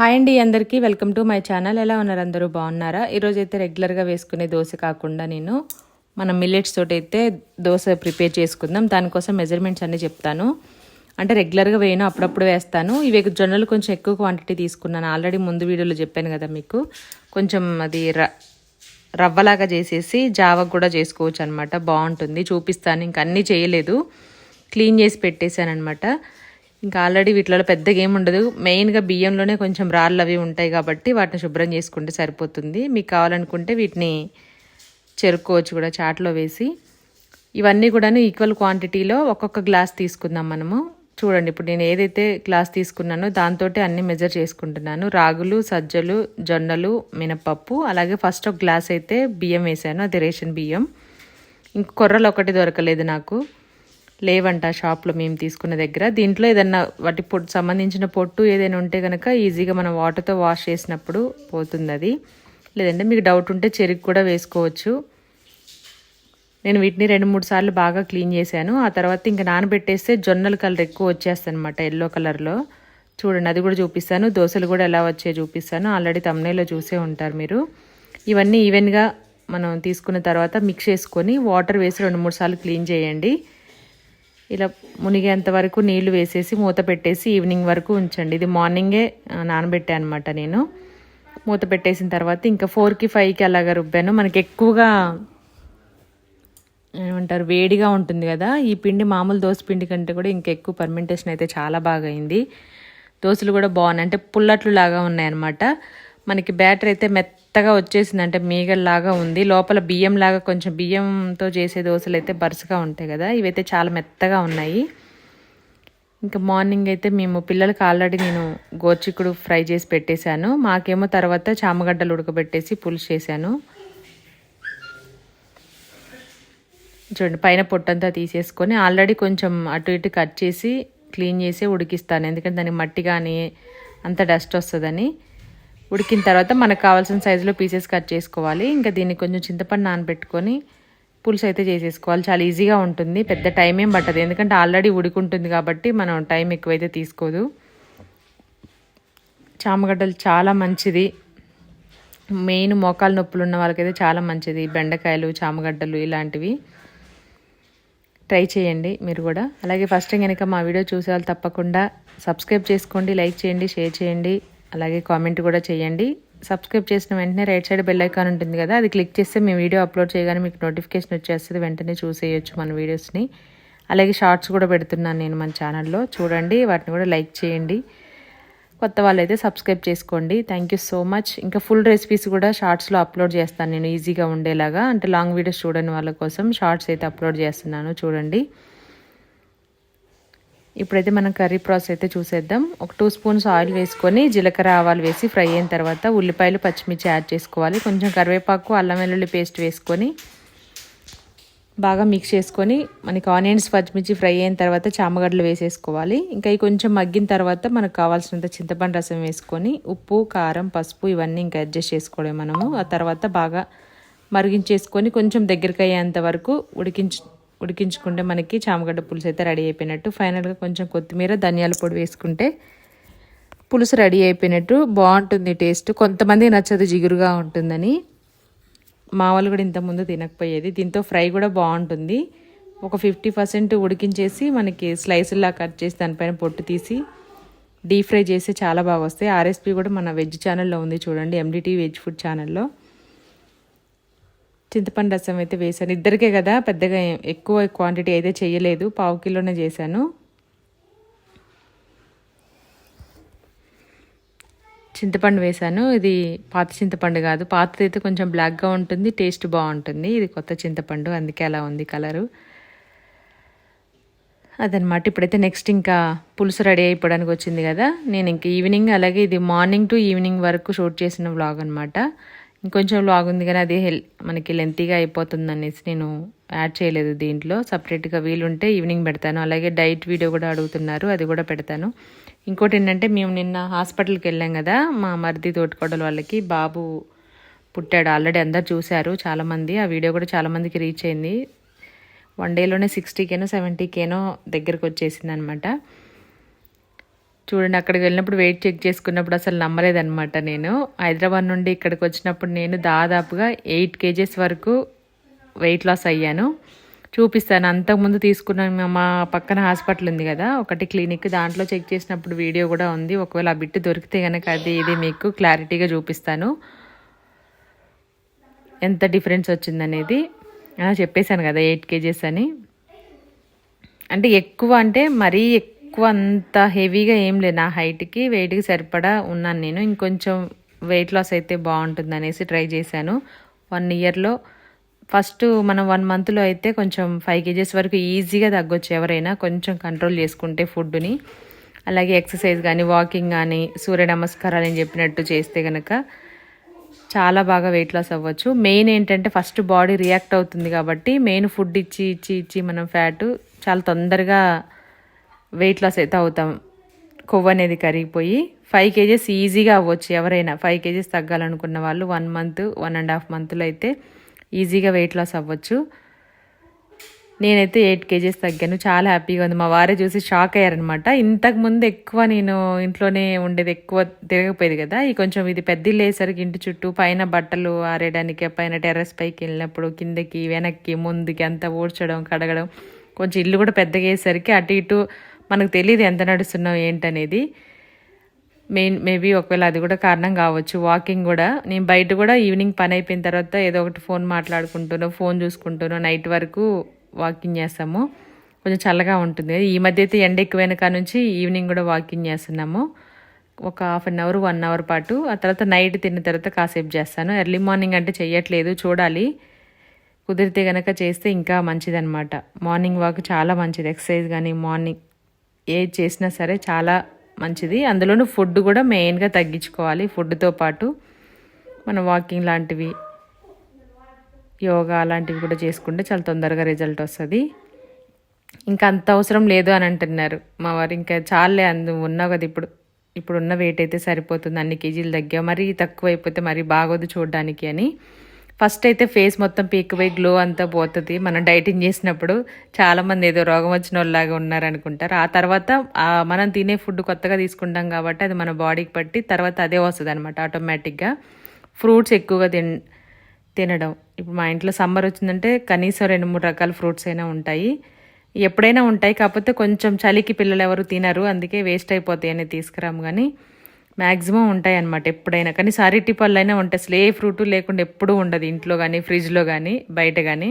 Hi అండి అందరికీ. Welcome to my channel. ఎలా ఉన్నారు అందరూ? బాగున్నారా? ఈరోజు అయితే రెగ్యులర్గా వేసుకునే దోశ కాకుండా నేను మన మిల్లెట్స్ తోటి అయితే దోశ ప్రిపేర్ చేసుకుందాం. దానికోసం మెజర్మెంట్స్ అన్నీ చెప్తాను. అంటే రెగ్యులర్గా వేయను అప్పుడప్పుడు వేస్తాను. ఇవి జొన్నలు కొంచెం ఎక్కువ క్వాంటిటీ తీసుకున్నాను. ఆల్రెడీ ముందు వీడియోలో చెప్పాను కదా మీకు. కొంచెం అది ర రవ్వలాగా చేసేసి జావకు కూడా చేసుకోవచ్చు అనమాట బాగుంటుంది. చూపిస్తాను. ఇంకా అన్నీ చేయలేదు. క్లీన్ చేసి పెట్టేశాను అనమాట ఇంకా ఆల్రెడీ వీటిలో పెద్దగా ఏమి ఉండదు. మెయిన్గా బియ్యంలోనే కొంచెం రాళ్ళు అవి ఉంటాయి కాబట్టి వాటిని శుభ్రం చేసుకుంటే సరిపోతుంది. మీకు కావాలనుకుంటే వీటిని చెరుక్కోవచ్చు కూడా చాట్లో వేసి ఇవన్నీ కూడా ఈక్వల్ క్వాంటిటీలో ఒక్కొక్క గ్లాస్ తీసుకుందాం మనము. చూడండి ఇప్పుడు నేను ఏదైతే గ్లాస్ తీసుకున్నానో దాంతో అన్ని మెజర్ చేసుకుంటున్నాను. రాగులు సజ్జలు జొన్నలు మినపప్పు అలాగే ఫస్ట్ ఒక గ్లాస్ అయితే బియ్యం వేసాను అది రేషన్ బియ్యం. ఇంక కొర్రలు ఒకటి దొరకలేదు నాకు. లేవంట షాప్లో మేము తీసుకున్న దగ్గర. దీంట్లో ఏదన్నా వాటి పొట్టు సంబంధించిన పొట్టు ఏదైనా ఉంటే కనుక ఈజీగా మనం వాటర్తో వాష్ చేసినప్పుడు పోతుంది అది లేదంటే మీకు డౌట్ ఉంటే చెరుకు కూడా వేసుకోవచ్చు. నేను వీటిని రెండు మూడు సార్లు బాగా క్లీన్ చేశాను. ఆ తర్వాత ఇంకా నానబెట్టేస్తే జొన్నల కలర్ ఎక్కువ వచ్చేస్తాయి అనమాట ఎల్లో కలర్లో. చూడండి అది కూడా చూపిస్తాను. దోశలు కూడా ఎలా వచ్చాయో చూపిస్తాను. ఆల్రెడీ తమ్నేలో చూసే ఉంటారు మీరు. ఇవన్నీ ఈవెన్గా మనం తీసుకున్న తర్వాత మిక్స్ చేసుకొని వాటర్ వేసి రెండు మూడు సార్లు క్లీన్ చేయండి. ఇలా మునిగేంత వరకు నీళ్ళు వేసేసి మూత పెట్టేసి ఈవినింగ్ వరకు ఉంచండి. ఇది మార్నింగే నానబెట్టాను అనమాట నేను. మూత పెట్టేసిన తర్వాత ఇంకా ఫోర్కి ఫైవ్కి అలాగా రుబ్బాను. మనకి ఎక్కువగా ఏమంటారు వేడిగా ఉంటుంది కదా. ఈ పిండి మామూలు దోశ పిండి కంటే కూడా ఇంకా ఎక్కువ పర్మెంటేషన్ అయితే చాలా బాగా అయింది. దోశలు కూడా బాగున్నాయి. అంటే పుల్లట్లు లాగా ఉన్నాయన్నమాట మనకి బ్యాటర్ అయితే మెత్త మెత్తగా వచ్చేసింది. అంటే మీగల్లాగా ఉంది. లోపల బియ్యం లాగా కొంచెం బియ్యంతో చేసే దోశలు అయితే బరుసగా ఉంటాయి కదా. ఇవైతే చాలా మెత్తగా ఉన్నాయి. ఇంకా మార్నింగ్ అయితే మేము పిల్లలకి ఆల్రెడీ నేను గోచిక్కుడు ఫ్రై చేసి పెట్టేశాను. మాకేమో తర్వాత చామగడ్డలు ఉడకబెట్టేసి పులుసు చేశాను. చూడండి పైన పొట్టంతా తీసేసుకొని ఆల్రెడీ కొంచెం అటు ఇటు కట్ చేసి క్లీన్ చేసి ఉడికిస్తాను. ఎందుకంటే దానికి మట్టి కానీ అంత డస్ట్ వస్తుందని. ఉడికిన తర్వాత మనకు కావాల్సిన సైజులో పీసెస్ కట్ చేసుకోవాలి. ఇంకా దీన్ని కొంచెం చింతపండు నానబెట్టుకొని పులుసు అయితే చేసేసుకోవాలి. చాలా ఈజీగా ఉంటుంది. పెద్ద టైం ఏం పట్టదు. ఎందుకంటే ఆల్రెడీ ఉడికుంటుంది కాబట్టి మనం టైం ఎక్కువైతే తీసుకోదు. చామగడ్డలు చాలా మంచిది. మెయిన్ మోకాలు నొప్పులు ఉన్న వాళ్ళకైతే చాలా మంచిది. బెండకాయలు చామగడ్డలు ఇలాంటివి. ట్రై చేయండి మీరు కూడా. అలాగే ఫస్ట్ కనుక మా వీడియో చూసే వాళ్ళు తప్పకుండా సబ్స్క్రైబ్ చేసుకోండి లైక్ చేయండి షేర్ చేయండి. అలాగే కామెంట్ కూడా చేయండి. సబ్స్క్రైబ్ చేసిన వెంటనే రైట్ సైడ్ బెల్ ఐకాన్ ఉంటుంది కదా అది క్లిక్ చేస్తే మేము వీడియో అప్లోడ్ చేయగానే మీకు నోటిఫికేషన్ వచ్చేస్తుంది. వెంటనే చూసేయచ్చు మన వీడియోస్ని అలాగే షార్ట్స్ కూడా పెడుతున్నాను నేను మన ఛానల్లో చూడండి వాటిని కూడా లైక్ చేయండి. కొత్త వాళ్ళు అయితే సబ్స్క్రైబ్ చేసుకోండి. థ్యాంక్ యూ సో మచ్ ఇంకా ఫుల్ రెసిపీస్ కూడా షార్ట్స్లో అప్లోడ్ చేస్తాను నేను ఈజీగా ఉండేలాగా. అంటే లాంగ్ వీడియోస్ చూడని వాళ్ళ కోసం షార్ట్స్ అయితే అప్లోడ్ చేస్తున్నాను చూడండి. ఇప్పుడైతే మనం కర్రీ ప్రాసెస్ అయితే చూసేద్దాం. ఒక టూ స్పూన్స్ ఆయిల్ వేసుకొని జీలకర్ర ఆవాలు వేసి ఫ్రై అయిన తర్వాత ఉల్లిపాయలు పచ్చిమిర్చి యాడ్ చేసుకోవాలి. కొంచెం కరివేపాకు అల్లం వెల్లుల్లి పేస్ట్ వేసుకొని బాగా మిక్స్ చేసుకొని మనకి ఆనియన్స్ పచ్చిమిర్చి ఫ్రై అయిన తర్వాత చామగడ్డలు వేసేసుకోవాలి. ఇంకా ఇవి కొంచెం మగ్గిన తర్వాత మనకు కావాల్సినంత చింతపండు రసం వేసుకొని ఉప్పు కారం పసుపు ఇవన్నీ ఇంకా అడ్జస్ట్ చేసుకోవడం మనము. ఆ తర్వాత బాగా మరిగించేసుకొని కొంచెం దగ్గరికి అయ్యేంత వరకు ఉడికించు ఉడికించుకుంటే మనకి చామగడ్డ పులుసు అయితే రెడీ అయిపోయినట్టు. ఫైనల్గా కొంచెం కొత్తిమీర ధనియాల పొడి వేసుకుంటే పులుసు రెడీ అయిపోయినట్టు. బాగుంటుంది టేస్ట్ కొంతమంది నచ్చదు జిగురుగా ఉంటుందని. మా వాళ్ళు కూడా ఇంతకుముందు తినకపోయేది. దీంతో ఫ్రై కూడా బాగుంటుంది. ఒక ఫిఫ్టీ పర్సెంట్ ఉడికించేసి మనకి స్లైసుల్లా కట్ చేసి దానిపైన పొట్టు తీసి డీప్ ఫ్రై చేసి చాలా బాగా వస్తాయి. ఆ రెసిపీ కూడా మన వెజ్ ఛానల్లో ఉంది చూడండి ఎండిటీ వెజ్ ఫుడ్ ఛానల్లో చింతపండు రసం అయితే వేసాను ఇద్దరికే కదా పెద్దగా ఎక్కువ క్వాంటిటీ అయితే చేయలేదు. పావు కిలోనే చేశాను. చింతపండు వేశాను. ఇది పాత చింతపండు కాదు. పాతది అయితే కొంచెం బ్లాక్గా ఉంటుంది. టేస్ట్ బాగుంటుంది. ఇది కొత్త చింతపండు. అందుకే అలా ఉంది కలరు. అదనమాట ఇప్పుడైతే నెక్స్ట్ ఇంకా పులుసు రెడీ అయిపోవడానికి వచ్చింది కదా. నేను ఇంక ఈవినింగ్ అలాగే ఇది మార్నింగ్ టు ఈవినింగ్ వరకు షూట్ చేసిన వ్లాగ్ అనమాట ఇంకొంచెం లాగ్ ఉంది కానీ అది హెల్ మనకి లెంతీగా అయిపోతుంది అనేసి నేను యాడ్ చేయలేదు దీంట్లో. సపరేట్గా వీలుంటే ఈవినింగ్ పెడతాను. అలాగే డైట్ వీడియో కూడా అడుగుతున్నారు. అది కూడా పెడతాను. ఇంకోటి ఏంటంటే మేము నిన్న హాస్పిటల్కి వెళ్ళాం కదా మా మరిది తోటికోడలు వాళ్ళకి బాబు పుట్టాడు ఆల్రెడీ అందరు చూశారు చాలామంది. ఆ వీడియో కూడా చాలామందికి రీచ్ అయింది. వన్ డేలోనే సిక్స్టీకేనో సెవెంటీకేనో దగ్గరకు వచ్చేసింది అనమాట చూడండి అక్కడికి వెళ్ళినప్పుడు వెయిట్ చెక్ చేసుకున్నప్పుడు అసలు నమ్మలేదన్నమాట నేను. హైదరాబాద్ నుండి ఇక్కడికి వచ్చినప్పుడు నేను దాదాపుగా ఎయిట్ కేజెస్ వరకు వెయిట్ లాస్ అయ్యాను. చూపిస్తాను. అంతకుముందు తీసుకున్న మా- మా పక్కన హాస్పిటల్ ఉంది కదా ఒకటి క్లినిక్. దాంట్లో చెక్ చేసినప్పుడు వీడియో కూడా ఉంది. ఒకవేళ ఆ బిట్టు దొరికితే కనుక అది ఇది మీకు క్లారిటీగా చూపిస్తాను. ఎంత డిఫరెన్స్ వచ్చిందనేది. చెప్పేశాను కదా ఎయిట్ కేజెస్ అని. అంటే ఎక్కువ అంటే మరీ ఎక్కువ ఎక్కువ అంత హెవీగా ఏం లేదు. నా హైట్కి వెయిట్కి సరిపడా ఉన్నాను నేను. ఇంకొంచెం వెయిట్ లాస్ అయితే బాగుంటుంది అనేసి ట్రై చేశాను. వన్ ఇయర్లో ఫస్ట్ మనం వన్ మంత్లో అయితే కొంచెం ఫైవ్ కేజెస్ వరకు ఈజీగా తగ్గొచ్చు ఎవరైనా. కొంచెం కంట్రోల్ చేసుకుంటే ఫుడ్ని. అలాగే ఎక్సర్సైజ్ కానీ వాకింగ్ కానీ సూర్య నమస్కారాలు అని చెప్పినట్టు చేస్తే కనుక చాలా బాగా వెయిట్ లాస్ అవ్వచ్చు. మెయిన్ ఏంటంటే ఫస్ట్ బాడీ రియాక్ట్ అవుతుంది కాబట్టి మెయిన్ ఫుడ్ ఇచ్చి ఇచ్చి ఇచ్చి మనం ఫ్యాట్ చాలా తొందరగా వెయిట్ లాస్ అయితే అవుతాం. కొవ్వు అనేది కరిగిపోయి ఫైవ్ కేజెస్ ఈజీగా అవ్వచ్చు. ఎవరైనా ఫైవ్ కేజెస్ తగ్గాలనుకున్న వాళ్ళు one month one and half మంత్లో అయితే ఈజీగా వెయిట్ లాస్ అవ్వచ్చు. నేనైతే ఎయిట్ కేజెస్ తగ్గాను. చాలా హ్యాపీగా ఉంది. మా వారే చూసి షాక్ అయ్యారనమాట ఇంతకు ముందు ఎక్కువ నేను ఇంట్లోనే ఉండేది. ఎక్కువ తిరగపోయేది కదా. ఈ కొంచెం ఇది పెద్ద ఇల్లు వేసరికి ఇంటి చుట్టూ పైన బట్టలు ఆరేయడానికి పైన టెర్రస్ పైకి వెళ్ళినప్పుడు కిందకి వెనక్కి ముందుకి అంతా ఊడ్చడం కడగడం కొంచెం ఇల్లు కూడా పెద్దగా వేసరికి అటు ఇటు మనకు తెలియదు ఎంత నడుస్తున్నాం ఏంటనేది. మెయిన్ మేబీ ఒకవేళ అది కూడా కారణం కావచ్చు. వాకింగ్ కూడా. నేను బయట కూడా ఈవినింగ్ పని అయిపోయిన తర్వాత ఏదో ఒకటి ఫోన్ మాట్లాడుకుంటూనో ఫోన్ చూసుకుంటూనో నైట్ వరకు వాకింగ్ చేస్తాము. కొంచెం చల్లగా ఉంటుంది. ఈ మధ్య అయితే ఎండ ఎక్కువైన కాడ నుంచి ఈవినింగ్ కూడా వాకింగ్ చేస్తున్నాము. ఒక half an hour one hour పాటు. ఆ తర్వాత నైట్ తిన్న తర్వాత కాసేపు చేస్తాను. ఎర్లీ మార్నింగ్ అంటే చేయట్లేదు చూడాలి. కుదిరితే కనుక చేస్తే ఇంకా మంచిదన్నమాట. మార్నింగ్ వాక్ చాలా మంచిది. ఎక్సర్సైజ్ కానీ మార్నింగ్ ఏది చేసినా సరే చాలా మంచిది. అందులోనూ ఫుడ్ కూడా మెయిన్గా తగ్గించుకోవాలి. ఫుడ్తో పాటు మన వాకింగ్ లాంటివి యోగా అలాంటివి కూడా చేసుకుంటే చాలా తొందరగా రిజల్ట్ వస్తుంది. ఇంకా అంత అవసరం లేదు అని అంటున్నారు మా వారు. ఇంకా చాలే అందు ఉన్నావు కదా ఇప్పుడు. ఇప్పుడున్న వెయిట్ అయితే సరిపోతుంది. అన్ని కేజీలు తగ్గా మరీ తక్కువ అయిపోతే మరీ బాగోదు చూడడానికి అని. ఫస్ట్ అయితే ఫేస్ మొత్తం పీకిపోయి గ్లో అంతా పోతుంది. మనం డైటింగ్ చేసినప్పుడు చాలామంది ఏదో రోగం వచ్చిన వాళ్ళలాగా ఉన్నారు అనుకుంటారు ఆ తర్వాత మనం తినే ఫుడ్ కొత్తగా తీసుకుంటాం కాబట్టి అది మన బాడీకి పట్టి తర్వాత అదే వస్తుంది అనమాట ఆటోమేటిక్గా. ఫ్రూట్స్ ఎక్కువగా తిన్ తినడం. ఇప్పుడు మా ఇంట్లో సమ్మర్ వచ్చిందంటే కనీసం రెండు మూడు రకాల ఫ్రూట్స్ అయినా ఉంటాయి. ఎప్పుడైనా ఉంటాయి. కాకపోతే కొంచెం చలికి పిల్లలు ఎవరు తినరు. అందుకే వేస్ట్ అయిపోతాయి అని తీసుకురాము కానీ మ్యాక్సిమం ఉంటాయి అన్నమాట ఎప్పుడైనా. కానీ సారిటి పళ్ళు అయినా ఉంటాయి అసలు ఏ ఫ్రూట్ లేకుండా ఎప్పుడూ ఉండదు ఇంట్లో కానీ ఫ్రిడ్జ్లో కానీ బయట కానీ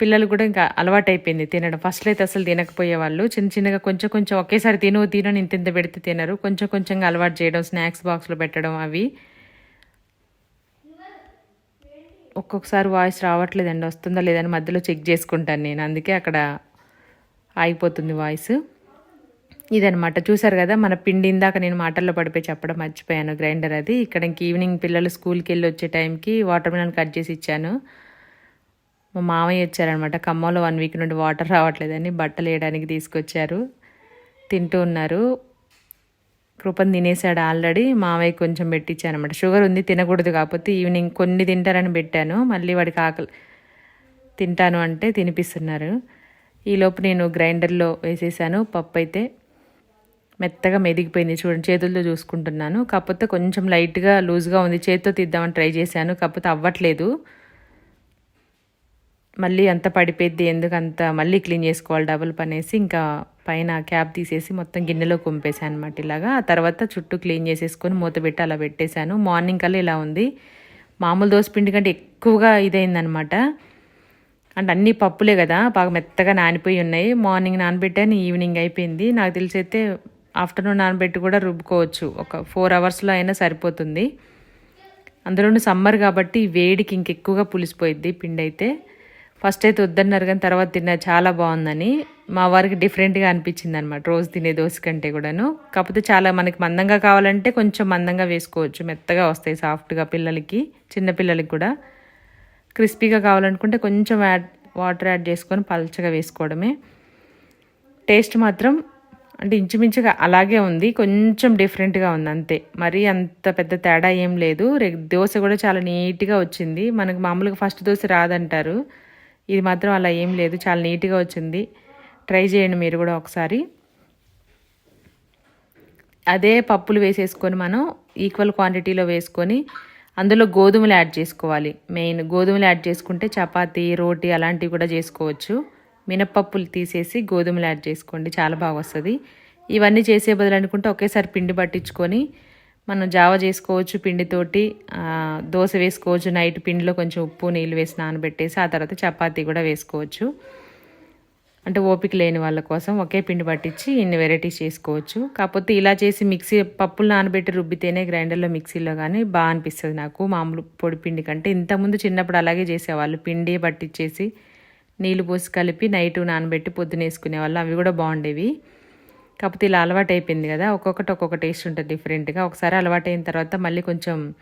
పిల్లలు కూడా ఇంకా అలవాటు అయిపోయింది తినడం. ఫస్ట్లో అయితే అసలు తినకపోయేవాళ్ళు చిన్న చిన్నగా కొంచెం కొంచెం ఒకేసారి తిను తిను ఇంత ఇంత పెడితే తినరు. కొంచెం కొంచెంగా అలవాటు చేయడం స్నాక్స్ బాక్స్లో పెట్టడం అవి. ఒక్కొక్కసారి వాయిస్ రావట్లేదండి వస్తుందా లేదని మధ్యలో చెక్ చేసుకుంటాను నేను. అందుకే అక్కడ ఆగిపోతుంది వాయిస్. ఇదనమాట చూసారు కదా మన పిండి ఇందాక నేను మాటల్లో పడిపోయి చెప్పడం మర్చిపోయాను. గ్రైండర్ అది. ఇక్కడ ఇంక ఈవినింగ్ పిల్లలు స్కూల్కి వెళ్ళి వచ్చే టైంకి వాటర్ మిలన్ కట్ చేసి ఇచ్చాను. మా మామయ్య వచ్చారనమాట ఖమ్మంలో వన్ వీక్ నుండి వాటర్ రావట్లేదని బట్టలు వేయడానికి తీసుకొచ్చారు. తింటూ ఉన్నారు. కృపను తినేసాడు ఆల్రెడీ. మామయ్య కొంచెం పెట్టించాను అనమాట షుగర్ ఉంది తినకూడదు కాకపోతే ఈవినింగ్ కొన్ని తింటారని పెట్టాను. మళ్ళీ వాడికి ఆకలి తింటాను అంటే తినిపిస్తున్నారు. ఈలోపు నేను గ్రైండర్లో వేసేసాను. పప్పు అయితే మెత్తగా మెదిగిపోయింది చూడండి చేతులతో చూసుకుంటున్నాను. కాకపోతే కొంచెం లైట్గా లూజ్గా ఉంది. చేతితో తీద్దామని ట్రై చేశాను కాకపోతే అవ్వట్లేదు. మళ్ళీ అంత పడిపోయింది ఎందుకంత మళ్ళీ క్లీన్ చేసుకోవాలి డబుల్ పనేసి ఇంకా పైన క్యాప్ తీసేసి మొత్తం గిన్నెలో కుంపేశాను అనమాట ఇలాగా. ఆ తర్వాత చుట్టూ క్లీన్ చేసేసుకొని మూత పెట్టి అలా పెట్టేశాను. మార్నింగ్ కల్లా ఇలా ఉంది. మామూలు దోశ పిండి కంటే ఎక్కువగా ఇదైందనమాట అంటే అన్ని పప్పులే కదా బాగా మెత్తగా నానిపోయి ఉన్నాయి. మార్నింగ్ నానబెట్టాను ఈవినింగ్ అయిపోయింది. నాకు తెలిసి అయితే ఆఫ్టర్నూన్ నానబెట్టి కూడా రుబ్బుకోవచ్చు. ఒక ఫోర్ అవర్స్లో అయినా సరిపోతుంది. అందులోనూ సమ్మర్ కాబట్టి వేడికి ఇంకెక్కువగా పులిసిపోయిద్ది పిండి అయితే ఫస్ట్ అయితే వద్దన్నారు కానీ తర్వాత తిన్నా చాలా బాగుందని. మా వారికి డిఫరెంట్గా అనిపించింది అనమాట రోజు తినే దోశ కంటే కూడాను. కాకపోతే చాలా మనకి మందంగా కావాలంటే కొంచెం మందంగా వేసుకోవచ్చు. మెత్తగా వస్తాయి సాఫ్ట్గా పిల్లలకి చిన్నపిల్లలకి కూడా. క్రిస్పీగా కావాలనుకుంటే కొంచెం యాడ్ వాటర్ యాడ్ చేసుకొని పల్చగా వేసుకోవడమే. టేస్ట్ మాత్రం అంటే ఇంచుమించుగా అలాగే ఉంది. కొంచెం డిఫరెంట్గా ఉంది అంతే. మరీ అంత పెద్ద తేడా ఏం లేదు. రే దోశ కూడా చాలా నీట్గా వచ్చింది. మనకు మామూలుగా ఫస్ట్ దోశ రాదంటారు. ఇది మాత్రం అలా ఏం లేదు. చాలా నీట్గా వచ్చింది. ట్రై చేయండి మీరు కూడా ఒకసారి. అదే పప్పులు వేసేసుకొని మనం ఈక్వల్ క్వాంటిటీలో వేసుకొని అందులో గోధుమలు యాడ్ చేసుకోవాలి. మెయిన్ గోధుమలు యాడ్ చేసుకుంటే చపాతీ రోటీ అలాంటివి కూడా చేసుకోవచ్చు. మినప్పప్పులు తీసేసి గోధుమలు యాడ్ చేసుకోండి. చాలా బాగా వస్తుంది. ఇవన్నీ చేసే బదులు అనుకుంటే ఒకేసారి పిండి పట్టించుకొని మనం జావ చేసుకోవచ్చు పిండితోటి దోశ వేసుకోవచ్చు నైట్ పిండిలో కొంచెం ఉప్పు నీళ్ళు వేసి నానబెట్టేసి ఆ తర్వాత చపాతీ కూడా వేసుకోవచ్చు. అంటే ఓపిక లేని వాళ్ళ కోసం ఒకే పిండి పట్టించి ఇన్ని వెరైటీస్ చేసుకోవచ్చు. కాకపోతే ఇలా చేసి మిక్సీ పప్పులు నానబెట్టి రుబ్బితేనే గ్రైండర్లో మిక్సీలో కానీ బాగా అనిపిస్తుంది నాకు. మామూలు పొడి పిండి కంటే ఇంతకుముందు చిన్నప్పుడు అలాగే చేసేవాళ్ళు. పిండి పట్టించేసి నీళ్ళు పోసి కలిపి నైట్ నానబెట్టి పొద్దున వేసుకునేవాళ్ళు అవి కూడా బాగుండేవి. కాకపోతే ఇలా అలవాటు అయిపోయింది కదా. ఒక్కొక్కటి ఒక్కొక్క టేస్ట్ ఉంటుంది డిఫరెంట్గా ఒకసారి అలవాటు అయిన తర్వాత మళ్ళీ కొంచెం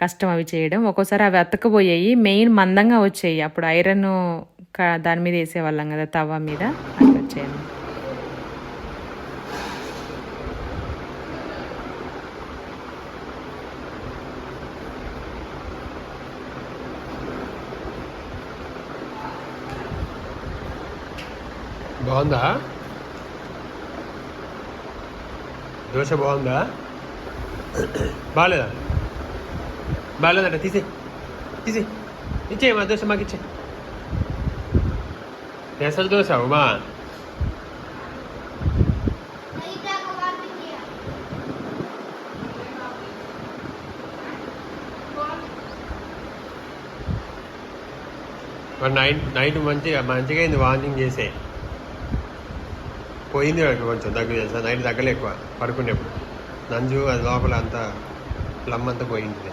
కష్టం అవి చేయడం. ఒక్కోసారి అవి అతకపోయాయి మెయిన్ మందంగా వచ్చాయి. అప్పుడు ఐరన్ దాని మీద వేసేవాళ్ళం కదా తవ్వ మీద. అట్లా వచ్చాయి బాగుందా? దోశ బాగుందా? బాగాలేదా? బాగాలేదంట తీసే. తీసే. ఇచ్చే మా దోశ మాకు ఇచ్చే. అసలు దోశ ఉమా. నైట్ నైట్ మంచిగా మంచిగా అయింది వాంతింగ్ చేసే. పోయింది వాడికి కొంచెం దగ్గర తెలుసా? నైట్ దగ్గర ఎక్కువ పడుకునేప్పుడు. నంజు అది లోపల అంతా ప్లమ్ అంతా పోయింది.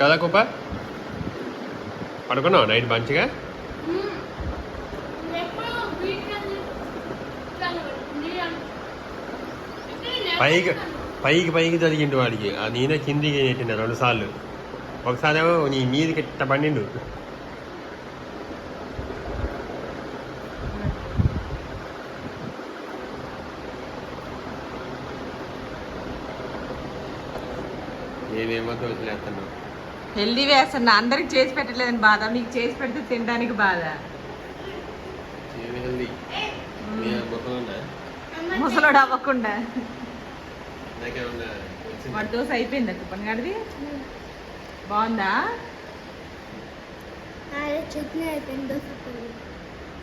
కదా కుప్ప పడుకున్నావు నైట్ మంచిగా? పైకి పైకి పైకి జరిగిండు వాడికి. నేనే కిందికి నెట్టిన రెండుసార్లు ఒకసారి ఏమో నీ మీదకి ఇట్ట పండిండు? నేనేమో వదిలేస్తున్నావు హెల్దీ వేస్తున్నా అందరికి చేసి పెట్టలేదని బాధ మీకు చేసి పెడితే తినడానికి బాధ. ముసలోడు అవ్వకుండా? వాడి దోశ అయిపోయింది? అక్క పనిగాడిది బాగుందా? చట్నీ అయిపోయింది.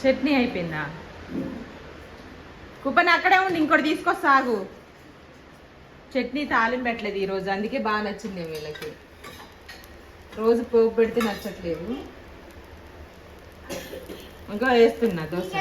చట్నీ కుప్పని అక్కడే ఉండి ఇంకోటి తీసుకొస్తా ఆగు. చట్నీ తాలింపు పెట్టలేదు ఈరోజు. అందుకే బాగా నచ్చింది వీళ్ళకి. రోజు పోపు పెడితే నచ్చట్లేదు. ఇంకా వేస్తున్నా దోశ.